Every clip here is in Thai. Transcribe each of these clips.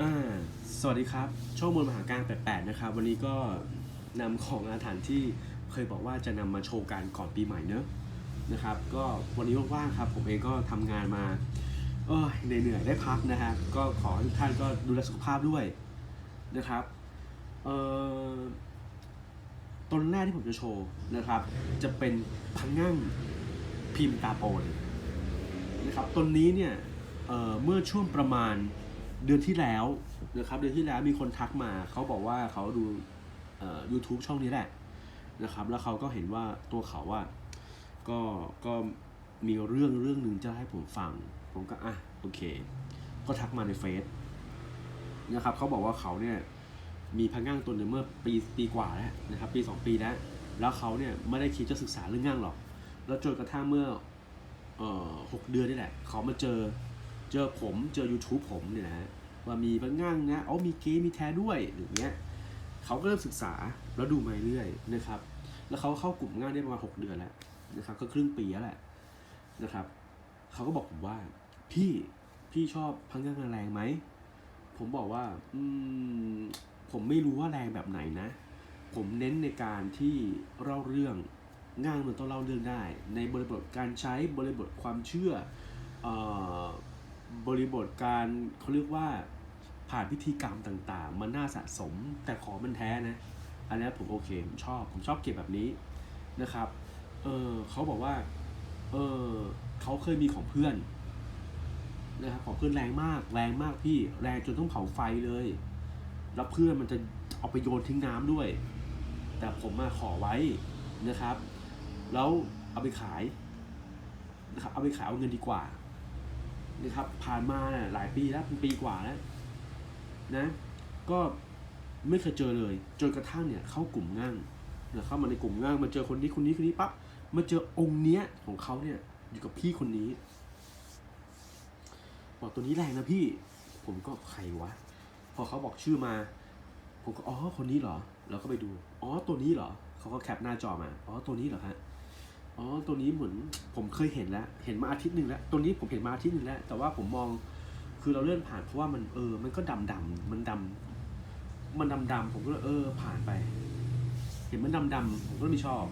อ่าสวัสดีครับ โชคมวลมหาการแปดนะครับ วันนี้ก็นำของอาถรรพ์ที่เคยบอกว่าจะนำมาโชว์กันก่อนปีใหม่เนอะนะครับ ก็วันนี้ว่างๆครับ ผมเองก็ทำงานมาเออเหนื่อยๆได้พักนะฮะ ก็ขอทุกท่านก็ดูแลสุขภาพด้วยนะครับ เอ่อต้นแรกที่ผมจะโชว์นะครับ จะเป็นพังงั่งพิมพ์ตาโปนนะครับต้นนี้เนี่ยเอ่อเมื่อช่วงประมาณ เดือนที่แล้วนะครับ เดือนที่แล้วมีคนทักมาเขาบอกว่าเขาดูเอ่อ YouTube ช่องนี้แหละนะครับ แล้วเขาก็เห็นว่าตัวเขาว่าก็ก็มีเรื่องเรื่องหนึ่งจะให้ผมฟัง ผมก็อะโอเค ก็ทักมาในเฟซนะครับเขาบอกว่าเขาเนี่ยมีพังง่างตัวหนึ่งเมื่อปีปีกว่าแล้วนะครับ ปี 2 ปีแล้ว แล้วเขาเนี่ยไม่ได้คิดจะศึกษาเรื่องง่างหรอก แล้วจนกระทั่งเมื่อเอ่อหกเดือนนี่แหละเขามาเจอ เจอผมเจอ YouTube ผมเนี่ยนะฮะว่ามีบางง่างนะอ๋อมีเกย์มีแท้ด้วยอย่างเงี้ยเขาก็เริ่มศึกษาแล้วดูมาเรื่อยนะครับ แล้วเขาเข้ากลุ่มง่างได้ประมาณหกเดือนแล้วนะครับก็ครึ่งปีแล้วแหละนะครับเขาก็บอกผมว่า พี่พี่ชอบพังงางแรงไหมผมบอกว่าอืมผมไม่รู้ว่าแรงแบบไหนนะ ผมเน้นในการที่เล่าเรื่องง่างมันต้องเล่าเรื่องได้ ในบริบทการใช้บริบทความเชื่ออ่อ บริบทการเขาเรียกว่าผ่านพิธีกรรมต่างๆ มันน่าสะสมแต่ของมันแท้นะ อันนี้ผมโอเค ผมชอบ ผมชอบเก็บแบบนี้นะครับ เออเขาบอกว่า เออเขาเคยมีของเพื่อนนะครับของเพื่อนแรงมาก แรงมากพี่ แรงจนต้องเผาไฟเลย แล้วเพื่อนมันจะเอาไปโยนทิ้งน้ำด้วย แต่ผมมาขอไว้นะครับ แล้วเอาไปขายนะครับ เอาไปขายเอาเงินดีกว่า นะครับ ผ่านมาน่ะหลายปีแล้วเป็นปีกว่าแล้วนะ ก็ไม่เคยเจอเลยจนกระทั่งเนี่ยเข้ากลุ่มง่างนะเข้ามาในกลุ่มง่างมาเจอคนนี้คนนี้คนนี้ปั๊บมาเจอองค์เนี้ยของเขาเนี่ยอยู่กับพี่คนนี้บอกตัวนี้แรงนะพี่ ผมก็ใครวะ พอเขาบอกชื่อมา ผมก็อ๋อคนนี้เหรอเราก็ไปดู อ๋อตัวนี้เหรอ เขาก็แคปหน้าจอมา อ๋อตัวนี้เหรอฮะ อ๋อ ตัวนี้เหมือนผมเคยเห็นแล้ว เห็นมาอาทิตย์หนึ่งแล้ว ตัวนี้ผมเห็นมาอาทิตย์หนึ่งแล้ว แต่ว่าผมมอง คือเราเลื่อนผ่านเพราะว่ามันเออ มันก็ดำดำๆมันดำมันดำดำๆผมก็เลยเออ ผ่านไป เห็นมันดำดำๆผมก็ไม่ชอบ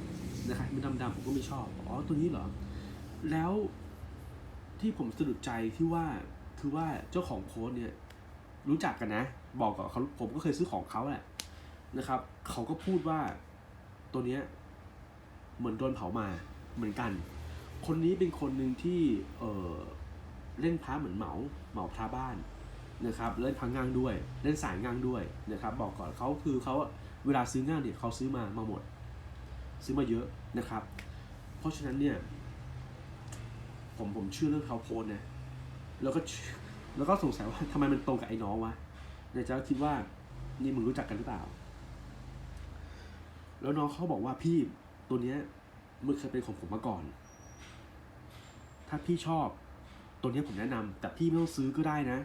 นะครับมันดำดำๆผมก็ไม่ชอบ อ๋อ ตัวนี้เหรอ แล้วที่ผมสะดุดใจที่ว่า คือว่าเจ้าของโพสต์เนี่ย รู้จักกันนะ บอกกับเขาผมก็เคยซื้อของเขาแหละนะครับ เขาก็พูดว่าตัวเนี้ยเหมือนโดนเผามา เหมือนกัน คนนี้เป็นคนหนึ่งที่เออเล่นพระเหมือนเหมาเหมาพระบ้านนะครับเล่นพังงางด้วย เล่นสายงางด้วยนะครับบอกก่อนเขาคือเขาเวลาซื้องานเนี่ยเขาซื้อมามาหมด ซื้อมาเยอะนะครับ เพราะฉะนั้นเนี่ยผมผมเชื่อเรื่องเขาโพสนะแล้วก็แล้วก็สงสัยว่าทำไมมันตรงกับไอ้น้องวะในใจก็คิดว่านี่มึงรู้จักกันหรือเปล่า แล้วน้องเขาบอกว่าพี่ตัวเนี้ย มันเคยเป็นของผมมาก่อน ถ้าพี่ชอบตัวนี้ผมแนะนำแต่พี่ไม่ต้องซื้อก็ได้นะ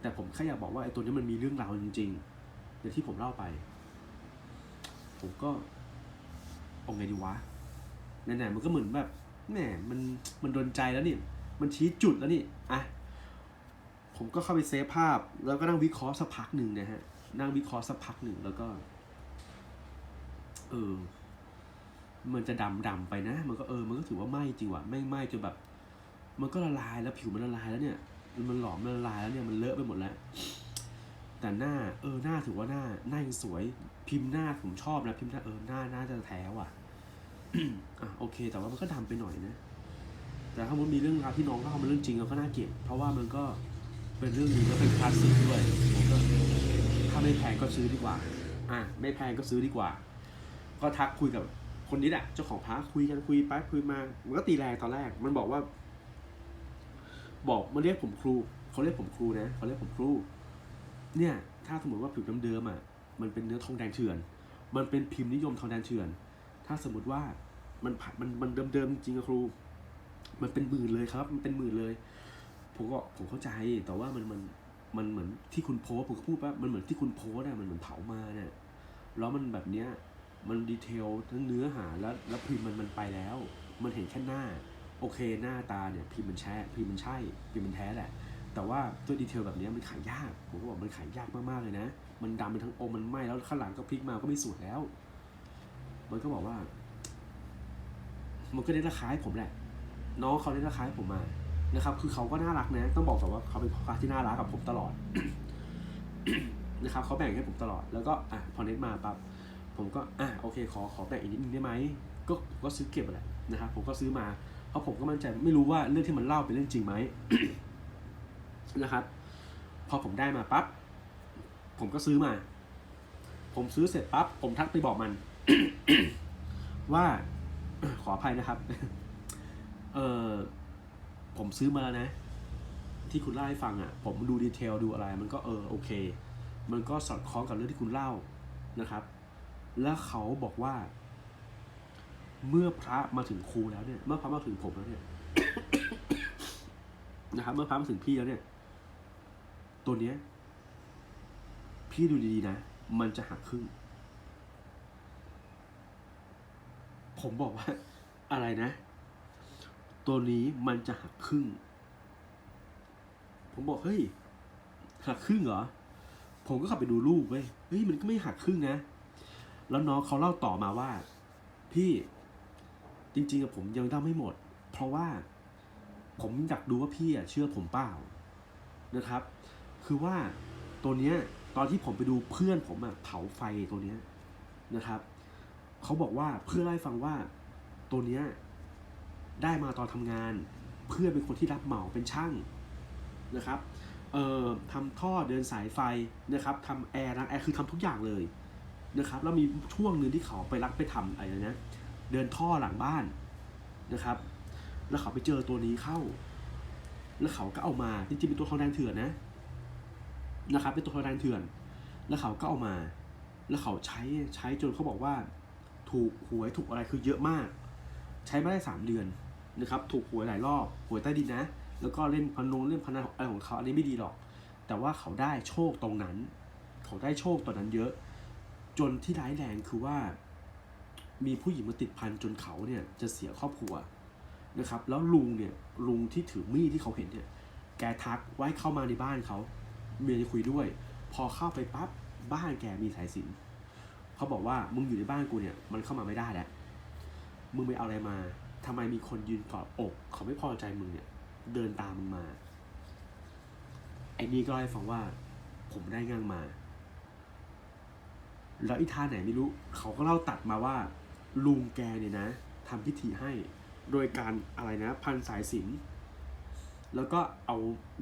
แต่ผมแค่อยากบอกว่าไอ้ตัวนี้มันมีเรื่องราวจริงๆอย่างที่ผมเล่าไป ผมก็เอาไงดีวะไหนๆมันก็เหมือนแบบแหมมันมันโดนใจแล้วนี่ มันชี้จุดแล้วนี่อะผมก็เข้าไปเซฟภาพ แล้วก็นั่งวิเคราะห์สักพักหนึ่งนะฮะ นั่งวิเคราะห์สักพักหนึ่งแล้วก็ เออ มันจะดำดำไปนะ มันก็เออ มันก็ถือว่าไหม้จริงว่ะไม่ไหม้จนแบบ มันก็ละลายแล้วผิวมันละลายแล้วเนี่ย มันหลอมมันละลายแล้วเนี่ยมันเลอะไปหมดแล้ว แต่หน้า เออหน้าถือว่าหน้าหน้ายังสวย พิมพ์หน้าผมชอบนะพิมพ์หน้าเออหน้าหน้าจะแท้ว่ะอะโอเค แต่ว่ามันก็ดำไปหน่อยนะแต่ถ้ามันมีเรื่องราวที่น้องเล่ามันเรื่องจริงเราก็น่าเก็บ เพราะว่ามันก็เป็นเรื่องหนึงแล้วเป็นคลาสสิกด้วยก็ถ้าไม่แพงก็ซื้อดีกว่า อะไม่แพงก็ซื้อดีกว่า ก็ทักคุยกับ คนนี้แหละเจ้าของพระคุยกันคุยไปคุยมา มันก็ตีแรงตอนแรก มันบอกว่า บอกมันเรียกผมครูเขาเรียกผมครูนะเขาเรียกผมครู เนี่ย ถ้าสมมติว่าผิวเดิมๆอะ มันเป็นเนื้อทองแดงเถื่อน มันเป็นพิมพ์นิยมทองแดงเถื่อน ถ้าสมมติว่ามันผ่านมันมันเดิมๆจริงๆอะครู มันเป็นหมื่นเลยครับ มันเป็นหมื่นเลย ผมก็ผมเข้าใจ แต่ว่ามันมันมันเหมือนที่คุณโพสผมก็พูดว่ามันเหมือนที่คุณโพสอะมันเหมือนเผามาเนี่ยแล้วมันแบบเนี้ย มันดีเทลทั้งเนื้อหาแล้วแล้วพิมพ์มันมันไปแล้ว มันเห็นแค่หน้า โอเคหน้าตาเนี่ยพิมพ์มันแช่พิมพ์มันใช่พิมพ์มันแท้แหละ แต่ว่าตัวดีเทลแบบนี้มันขายยากผมก็บอกมันขายยากมากๆเลยนะ มันดำไปทั้งองค์มันไหม้แล้วข้างหลังก็พลิกมาก็ไม่สวยแล้ว มันก็บอกว่า มันก็ได้ราคาให้ผมแหละน้องเขาได้ราคาให้ผมมานะครับ คือเขาก็น่ารักนะ ต้องบอกก่อนว่าเขาเป็นพ่อค้าที่น่ารักกับผมตลอดนะครับเขาแบ่งให้ผมตลอดแล้วก็อะพอเน็ตมาปั๊บ ผมก็อะโอเคขอขอแบ่งอีกนิดนึงได้ไหมก็ก็ซื้อเก็บแหละนะครับผมก็ซื้อมา เพราะผมก็มั่นใจไม่รู้ว่าเรื่องที่มันเล่าเป็นเรื่องจริงไหมนะครับ พอผมได้มาปั๊บผมก็ซื้อมา ผมซื้อเสร็จปั๊บผมทักไปบอกมัน ว่าขออภัยนะครับ เออผมซื้อมาแล้วนะ ที่คุณเล่าให้ฟังอะ ผมดูดีเทลดูอะไร มันก็เออโอเค มันก็สอดคล้องกับเรื่องที่คุณเล่านะครับ แล้วเขาบอกว่า เมื่อพระมาถึงครูแล้วเนี่ย เมื่อพระมาถึงผมแล้วเนี่ยนะครับเมื่อพระมาถึงพี่แล้วเนี่ย ตัวเนี้ย พี่ดูดีๆนะมันจะหักครึ่งผมบอกว่า อะไรนะ ตัวนี้มันจะหักครึ่ง ผมบอกเฮ้ยหักครึ่งเหรอผมก็ขับไปดูรูปเว้ยเฮ้ยมันก็ไม่หักครึ่งนะ แล้วน้องเขาเล่าต่อมาว่า พี่จริงๆอะผมยังเล่าไม่หมด เพราะว่าผมอยากดูว่าพี่อะเชื่อผมเปล่านะครับ คือว่าตัวเนี้ยตอนที่ผมไปดูเพื่อนผมอะเผาไฟตัวเนี้ยนะครับเขาบอกว่าเพื่อนเล่าให้ฟังว่าตัวเนี้ยได้มาตอนทำงาน เพื่อนเป็นคนที่รับเหมาเป็นช่างนะครับเอ่อทำท่อเดินสายไฟนะครับทำแอร์ล้างแอร์คือทำทุกอย่างเลย นะครับแล้วมีช่วงหนึ่งที่เขาไปรักไปทำอะไรนะเดินท่อหลังบ้านนะครับ แล้วเขาไปเจอตัวนี้เข้า แล้วเขาก็เอามาจริงๆเป็นตัวทองแดงเถื่อนนะนะครับ เป็นตัวทองแดงเถื่อน แล้วเขาก็เอามา แล้วเขาใช้ใช้จนเขาบอกว่า ถูกหวยถูกอะไรคือเยอะมาก ใช้มาได้สามเดือนนะครับ ถูกหวยหลายรอบหวยใต้ดินนะ แล้วก็เล่นพนงเล่นพนันอะไรของเขาอันนี้ไม่ดีหรอก แต่ว่าเขาได้โชคตรงนั้น เขาได้โชคตอนนั้นเยอะ จนที่ร้ายแรงคือว่า มีผู้หญิงมาติดพันจนเขาเนี่ยจะเสียครอบครัวนะครับ แล้วลุงเนี่ยลุงที่ถือมีดที่เขาเห็นเนี่ย แกทักไว้เข้ามาในบ้านเขา เมียจะคุยด้วย พอเข้าไปปั๊บบ้านแกมีสายสินเขาบอกว่ามึงอยู่ในบ้านกูเนี่ย มันเข้ามาไม่ได้แล้วมึงไปเอาอะไรมาทำไมมีคนยืนกอดอก เขาไม่พอใจมึงเนี่ย เดินตามมึงมาไอ้นี่ก็เล่าให้ฟังว่า ผมได้งังมา แล้วอีท่าไหนไม่รู้ เขาก็เล่าตัดมาว่า ลุงแกเนี่ยนะทำพิธีให้ โดยการอะไรนะ พันสายสิญจนแล้วก็เอา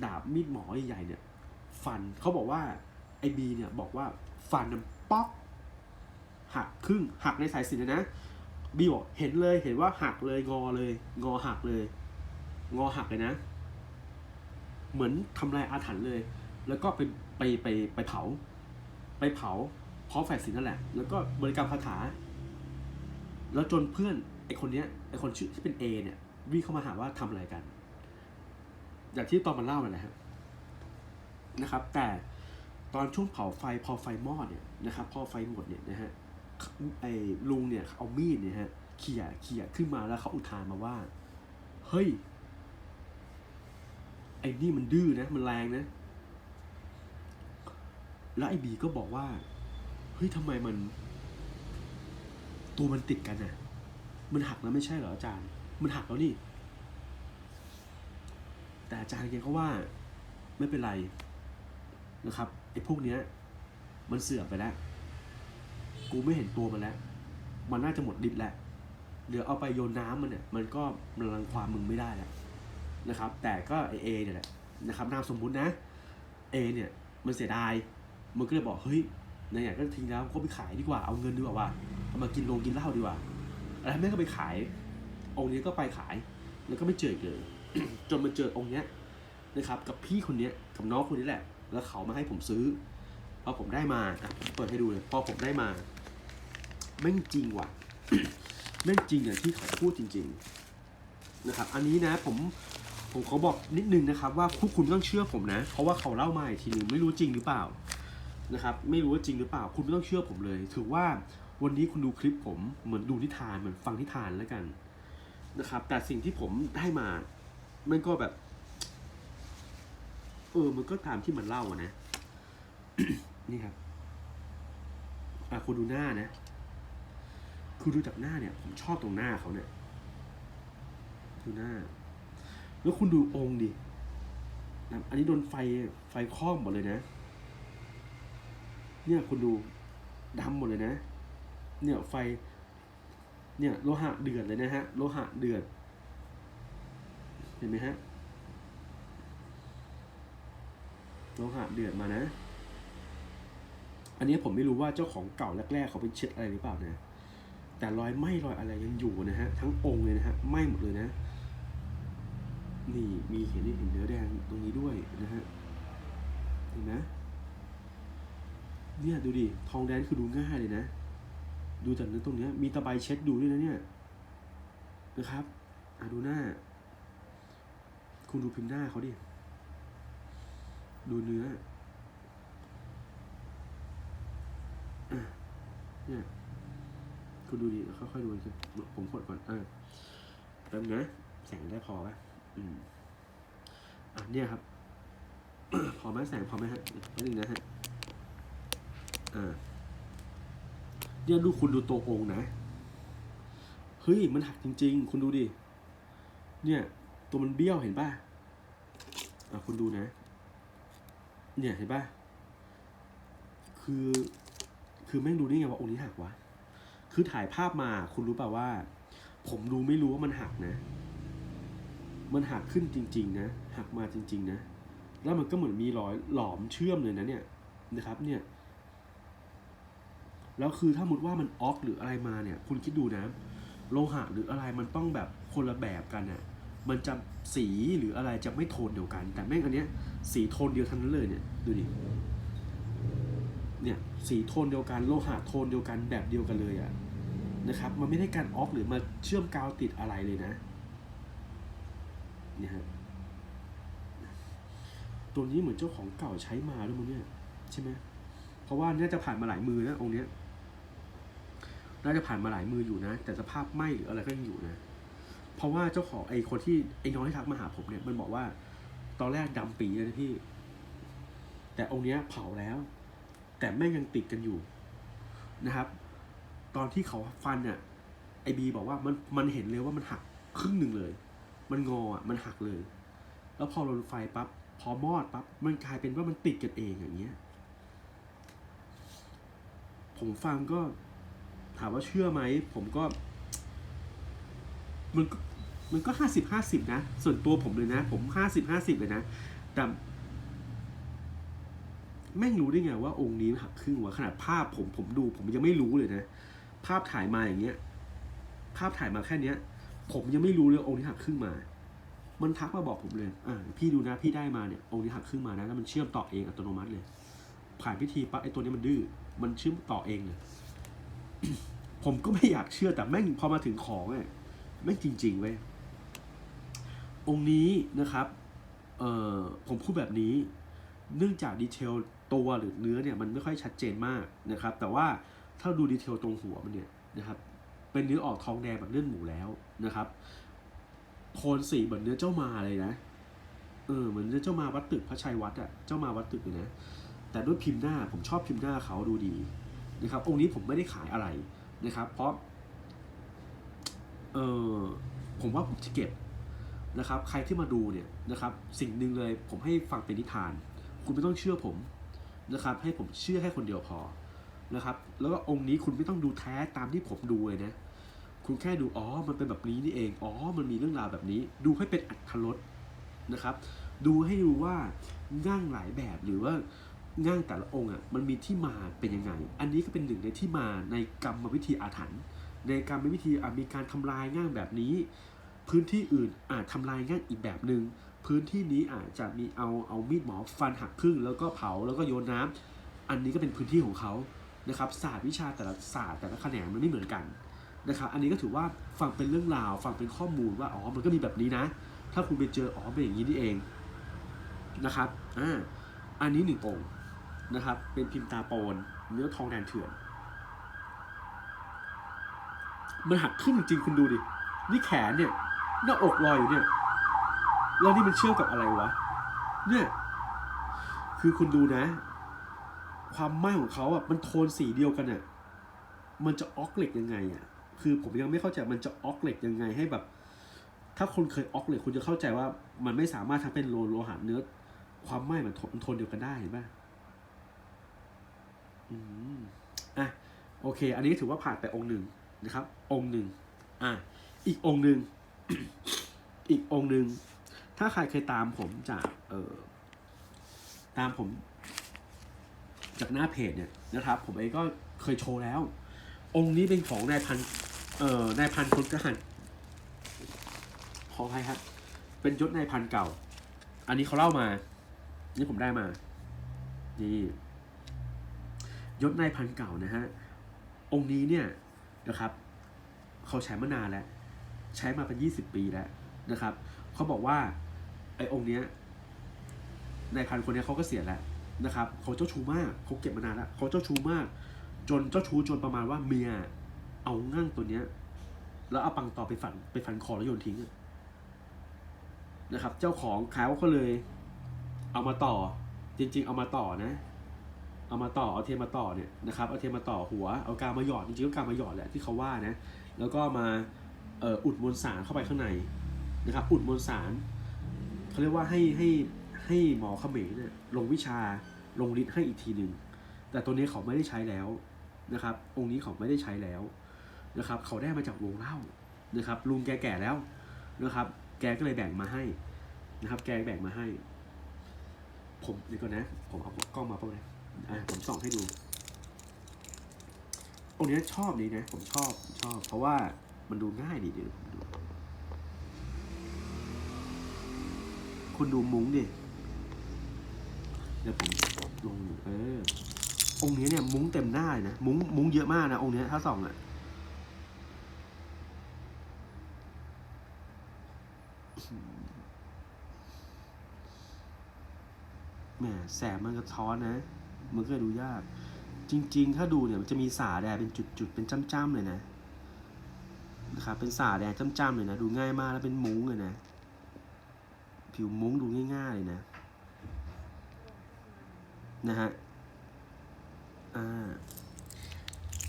ดาบมีดหมอใหญ่ๆเนี่ย ฟันเขาบอกว่าไอ้บีเนี่ยบอกว่าฟันมันป๊อกหักครึ่งหักในสายสิญจนเลยนะบีบอกเห็นเลยเห็นว่าหักเลยงอเลย งอหักเลย งอหักเลยนะ เหมือนทำลายอาถรรพ์เลย แล้วก็ไปไปไปไปเผา ไปเผา พร้อมแฝดสินนั่นแหละ แล้วก็บริกรรมคาถา แล้วจนเพื่อนไอคนเนี้ยไอคนชื่อที่เป็นเอเนี่ยวิ่งเข้ามาหาว่าทำอะไรกัน อย่างที่ตอนมันเล่านั่นแหละฮะนะครับ แต่ตอนช่วงเผาไฟพอไฟมอดเนี่ยนะครับ พอไฟหมดเนี่ยนะฮะไอ้ลุงเนี่ยเอามีดเนี่ยฮะเขี่ยเขี่ยขึ้นมาแล้วเขาอุทานมาว่า เฮ้ย ไอ้นี่มันดื้อนะ มันแรงนะ แล้วไอ้บีก็บอกว่า ฮ้ยทำไมมัน ตัวมันติดกันน่ะ มันหักแล้วไม่ใช่เหรออาจารย์ มันหักแล้วนี่ แต่อาจารย์แกก็ว่า ไม่เป็นไรนะครับไอ้พวกเนี้ย มันเสื่อมไปแล้ว กูไม่เห็นตัวมันแล้ว มันน่าจะหมดฤทธิ์แล้วเดี๋ยวเอาไปโยนน้ำมันเนี่ย มันก็มันรังความมึงไม่ได้แล้วนะครับ แต่ก็ไอเอเนี่ยแหละนะครับนามสมมุตินะเอเนี่ย มันเสียดาย มันก็เลยบอกเฮ้ย ในอย่างก็ทิ้งแล้วก็ไปขายดีกว่าเอาเงินดีกว่าว่าเอามากินโรงกินเหล้าดีกว่าอะไรแม่งก็ไปขาย องค์นี้ก็ไปขาย แล้วก็ไม่เจออีกเลยจนมาเจอองค์เนี้ยนะครับ กับพี่คนเนี้ยกับน้องคนนี้แหละ แล้วเขามาให้ผมซื้อพอผมได้มาอะเปิดให้ดูเลยพอผมได้มาแม่งจริงว่ะแม่งจริงอย่างที่เขาพูดจริง ๆ นะครับ อันนี้นะผมผมขอบอกนิดนึงนะครับ ว่าคุณคุณต้องเชื่อผมนะ เพราะว่าเขาเล่ามาอีกทีนึงไม่รู้จริงหรือเปล่า นะครับไม่รู้ว่าจริงหรือเปล่าคุณไม่ต้องเชื่อผมเลย ถือว่าวันนี้คุณดูคลิปผมเหมือนดูนิทานเหมือนฟังนิทานแล้วกันนะครับ แต่สิ่งที่ผมได้มามันก็แบบเออมันก็ตามที่มันเล่าอะนะ นี่ครับอะคุณดูหน้านะคือดูจากหน้าเนี่ย ผมชอบตรงหน้าเขาเนี่ยดูหน้า แล้วคุณดูองค์ดิอันนี้โดนไฟไฟครอบหมดเลยนะ เนี่ยคุณดูดำหมดเลยนะ เนี่ยไฟ เนี่ยโลหะเดือดเลยนะฮะโลหะเดือด เห็นไหมฮะโลหะเดือดมานะ อันนี้ผมไม่รู้ว่าเจ้าของเก่าแรกๆเขาไปเช็ดอะไรหรือเปล่านะ แต่รอยไหม้รอยอะไรยังอยู่นะฮะ ทั้งองค์เลยนะฮะไหม้หมดเลยนะ นี่มีเห็นเห็นเนื้อแดงตรงนี้ด้วยนะฮะ เห็นไหม เนี่ยดูดิ ทองแดงคือดูง่ายเลยนะ ดูจากเนื้อตรงเนี้ย มีตะไบเช็ดดูด้วยนะเนี่ย นะครับ อะดูหน้า คุณดูพิมพ์หน้าเขาดิ ดูเนื้อเนี่ยคุณดูดิค่อยๆดูกันผมกดก่อนอะแป๊บนะแสงได้พอป่ะอืมอะเนี่ยครับ พอไหมแสงพอไหมฮะนิดนึงนะฮะ อ่าเนี่ยดูคุณดูตัวองค์นะ เฮ้ย มันหักจริง ๆ คุณดูดิ เนี่ย ตัวมันเบี้ยวเห็นป่ะ อะคุณดูนะ เนี่ยเห็นป่ะ คือ คือแม่งดูได้ไงว่าองค์นี้หักวะ คือถ่ายภาพมาคุณรู้ป่าว่า ผมดูไม่รู้ว่ามันหักนะ มันหักขึ้นจริง ๆ นะ หักมาจริง ๆ นะ แล้วมันก็เหมือนมีรอยหลอมเชื่อมเลยนะเนี่ยนะครับ เนี่ย แล้วคือถ้ามุดว่ามันออกหรืออะไรมาเนี่ย คุณคิดดูนะ โลหะหรืออะไรมันต้องแบบคนละแบบกันอะ่ะมันจะสีหรืออะไรจะไม่โทนเดียวกัน แต่แม่งอันเนี้ยสีโทนเดียวทั้งนั้นเลยเนี่ยดูดิเนี่ยสีโทนเดียวกันโลหะโทนเดียวกันแบบเดียวกันเลยอะ่ะนะครับมันไม่ได้การออกหรือมาเชื่อมกาวติดอะไรเลยนะเนี่ยฮะตัวนี้เหมือนเจ้าของเก่าใช้มาด้วยมั้งเนี่ยใช่ไหมเพราะว่าน่าจะผ่านมาหลายมือนะองค์เนี้ย น่าจะผ่านมาหลายมืออยู่นะ แต่สภาพไหมหรืออะไรก็ยังอยู่นะ เพราะว่าเจ้าของไอ้คนที่ไอ้น้องที่ทักมาหาผมเนี่ยมันบอกว่า ตอนแรกดำปีเลยนะพี่ แต่องค์เนี้ยเผาแล้ว แต่แม่งยังติดกันอยู่นะครับ ตอนที่เขาฟันอะไอบีบอกว่ามันมันเห็นเลยว่ามันหักครึ่งหนึ่งเลย มันงออะมันหักเลย แล้วพอโดนไฟปั๊บพอมอดปั๊บมันกลายเป็นว่ามันติดกันเองอย่างเงี้ย ผมฟังก็ ถามว่าเชื่อไหม ผมก็ มันก็มันก็ห้าสิบห้าสิบนะ ส่วนตัวผมเลยนะ ผมห้าสิบห้าสิบเลยนะ แต่แม่งรู้ได้ไงว่าองค์นี้หักครึ่งวะขนาดภาพผมผมดู ผมยังไม่รู้เลยนะ ภาพถ่ายมาอย่างเงี้ย ภาพถ่ายมาแค่เนี้ย ผมยังไม่รู้เลยองค์นี้หักครึ่งมา มันทักมาบอกผมเลย อ่าพี่ดูนะพี่ได้มาเนี่ยองค์นี้หักครึ่งมานะแล้วมันเชื่อมต่อเองอัตโนมัติเลย ผ่านพิธีปั๊บไอตัวนี้มันดื้อมันเชื่อมต่อเองเลย ผมก็ไม่อยากเชื่อแต่แม่งพอมาถึงของเนี่ยแม่งจริงๆเว้ยองค์นี้นะครับเอ่อผมพูดแบบนี้ เนื่องจากดีเทลตัวหรือเนื้อเนี่ยมันไม่ค่อยชัดเจนมากนะครับ แต่ว่าถ้าดูดีเทลตรงหัวมันเนี่ยนะครับ เป็นเนื้อออกทองแดงแบบเลือดหมูแล้วนะครับโทนสีเหมือนเนื้อเจ้ามาเลยนะเออเหมือนเนื้อเจ้ามาวัดตึกพระชัยวัดอะเจ้ามาวัดตึกเลยนะแต่ด้วยพิมพ์หน้าผมชอบพิมพ์หน้าเขาดูดีนะครับองค์นี้ผมไม่ได้ขายอะไร นะครับ เพราะ เออผมว่าผมจะเก็บนะครับ ใครที่มาดูเนี่ยนะครับ สิ่งหนึ่งเลยผมให้ฟังเป็นนิทาน คุณไม่ต้องเชื่อผมนะครับ ให้ผมเชื่อแค่คนเดียวพอนะครับ แล้วก็องค์นี้คุณไม่ต้องดูแท้ตามที่ผมดูเลยนะคุณแค่ดูอ๋อมันเป็นแบบนี้นี่เองอ๋อมันมีเรื่องราวแบบนี้ ดูให้เป็นอัตรสนะครับ ดูให้ดูว่าง่างหลายแบบหรือว่า ง่างแต่ละองค์อะมันมีที่มาเป็นยังไง อันนี้ก็เป็นหนึ่งในที่มาในกรรมวิธีอาถรรพ์ในกรรมวิธีอมีการทำลายง่างแบบนี้ พื้นที่อื่นอาจทำลายง่างอีกแบบหนึ่งพื้นที่นี้อาจจะมีเอาเอามีดหมอฟันหักครึ่งแล้วก็เผาแล้วก็โยนน้ำอันนี้ก็เป็นพื้นที่ของเขานะครับศาสตร์วิชาแต่ละศาสตร์แต่ละแขนงมันไม่เหมือนกันนะครับอันนี้ก็ถือว่าฟังเป็นเรื่องราวฟังเป็นข้อมูลว่าอ๋อมันก็มีแบบนี้นะ ถ้าคุณไปเจออ๋อเป็นอย่างนี้นี่เองนะครับอ่าอันนี้หนึ่งองค์ นะครับ เป็นพิมพ์ตาโปนเนื้อทองแดงเถื่อน มันหักขึ้นจริงคุณดูดิ นี่แขนเนี่ย หน้าอกลอยอยู่เนี่ย แล้วนี่มันเชื่อมกับอะไรวะ เนี่ย คือคุณดูนะ ความไหม้ของเขาอะ มันโทนสีเดียวกันอะ มันจะออกเหล็กยังไงอะ คือผมยังไม่เข้าใจมันจะออกเหล็กยังไงให้แบบ ถ้าคนเคยออกเหล็กคุณจะเข้าใจว่า มันไม่สามารถทำเป็นโลโลหะเนื้อ ความไหม้มันโทนเดียวกันได้เห็นป่ะ อืมอะโอเค อันนี้ถือว่าผ่านไปองค์หนึ่งนะครับ องค์หนึ่งอะอีกองค์หนึ่งอีกองค์หนึ่งถ้าใครเคยตามผมจากเอ่อตามผมจากหน้าเพจเนี่ยนะครับ ผมเองก็เคยโชว์แล้ว องค์นี้เป็นของนายพันเอ่อนายพันคนกระหันขออภัยครับ เป็นยศนายพันเก่า อันนี้เขาเล่ามา นี่ผมได้มา นี่ ยศนายพันเก่านะฮะองค์นี้เนี่ยนะครับเขาใช้มานานแล้ว ใช้มาเป็นยี่สิบปีแล้วนะครับเขาบอกว่าไอ้องค์เนี้ยนายพันคนเนี้ยเขาก็เสียแล้วนะครับเขาเจ้าชู้มากเขาเก็บมานานแล้วเขาเจ้าชู้มาก จนเจ้าชู้จนประมาณว่าเมียเอาง่างตัวเนี้ย แล้วเอาปังต่อไปฝันไปฟันคอแล้วโยนทิ้งนะครับ เจ้าของเขาก็เลย เอามาต่อจริง ๆ เอามาต่อนะ เอามาต่อเอาเทียมมาต่อเนี่ยนะครับเอาเทียมมาต่อหัวเอากาวมาหยอดจริงๆก็กาวมาหยอดแหละที่เขาว่านะแล้วก็มาเอ่ออุดมวลสารเข้าไปข้างในนะครับอุดมวลสารเขาเรียกว่าให้ให้ให้หมอเขมรเนี่ยลงวิชาลงฤทธิ์ให้อีกทีหนึ่งแต่ตัวนี้เขาไม่ได้ใช้แล้วนะครับ องค์นี้เขาไม่ได้ใช้แล้วนะครับ เขาได้มาจากวงเล่านะครับ ลุงแกแก่แล้วนะครับ แกก็เลยแบ่งมาให้นะครับ แกแบ่งมาให้ ผมเดี๋ยวก่อนนะ ผมเอากล้องมาเปล่านะ อะผมส่องให้ดูองค์นี้ชอบดีนะ ผมชอบชอบ เพราะว่ามันดูง่ายดีเดี๋ยวผมดูคุณดูมุ้งดิเดี๋ยวผมลงเออองค์นี้เนี่ยมุ้งเต็มหน้าเลยนะมุ้งมุ้งเยอะมากนะองค์นี้ถ้าส่องอะแหมแสงมันกระท้อนนะ มันก็ดูยาก จริง ๆ ถ้าดูเนี่ยมันจะมีสาแดงเป็นจุดๆเป็นจ้ำๆเลยนะนะครับเป็นสาแดงจ้ำๆเลยนะ ดูง่ายมากแล้วเป็นมุ้งเลยนะ ผิวมุ้งดูง่ายๆเลยนะนะฮะอ่า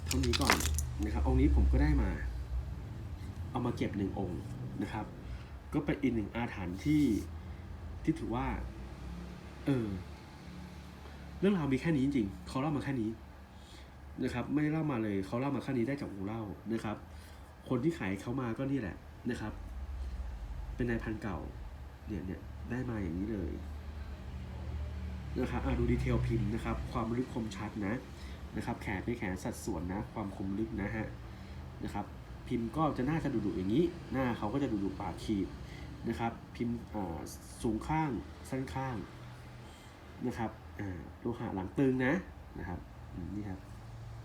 เท่านี้ก่อนนะครับองค์นี้ผมก็ได้มา เอามาเก็บหนึ่งองค์นะครับ ก็เป็นอีกหนึ่งอาถรรพ์ที่ที่ถือว่า เออ เรื่องราวมีแค่นี้จริงๆเขาเล่ามาแค่นี้นะครับ ไม่ได้เล่ามาเลยเขาเล่ามาแค่นี้ได้จากวงเล่านะครับ คนที่ขายเขามาก็นี่แหละนะครับ เป็นนายพันเก่าเนี่ยเนี่ยได้มาอย่างนี้เลยนะครับอะดูดีเทลพิมพ์นะครับ ความลึกคมชัดนะนะครับ แขนไม่แขนสัดส่วนนะ ความคมลึกนะฮะนะครับ พิมพ์ก็จะหน่าจะดุๆอย่างนี้ หน้าเขาก็จะดุๆปากขีดนะครับ พิมพ์อ่าสูงข้างสั้นข้างนะครับ อ่าโลหะหลังตึงนะนะครับนี่ครับ